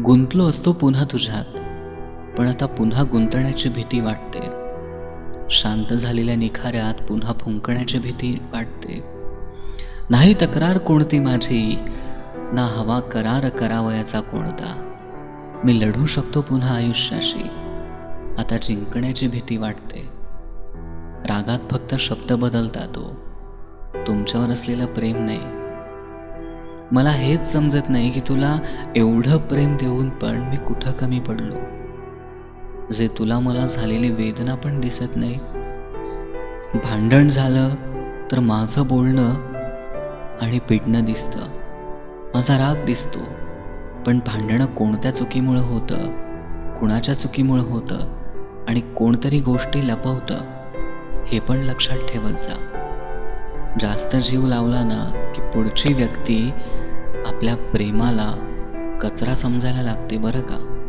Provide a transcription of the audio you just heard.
गुंतलो असतो पुन्हा तुझ्यात पण आता पुन्हा गुंतण्याची भीती वाटते. शांत झालेल्या निखाऱ्यात पुन्हा फुंकण्याची भीती वाटते. नाही तक्रार कोणती माझी? ना हवा करार करावयाचा कोणता? मी लढू शकतो पुन्हा आयुष्याशी. आता जिंकण्याची भीती वाटते. रागात फक्त शब्द बदलतात तो. तुमच्यावर असलेलं प्रेम नाही. मला हेच समजत नाही की तुला एवढं प्रेम देऊन पण मी कुठं कमी पडलो. जे तुला मला झालेली वेदना पण दिसत नाही. भांडण झालं तर माझं बोलणं आणि पिटणं दिसतं. माझा राग दिसतो पण भांडणं कोणत्या चुकीमुळं होतं कुणाच्या चुकीमुळं होतं आणि कोणतरी गोष्टी लपवतं हे पण लक्षात ठेवत जा. जास्त जीव लावला ना की पुढची व्यक्ती आपल्या प्रेमाला कचरा समजायला लागते बरं का?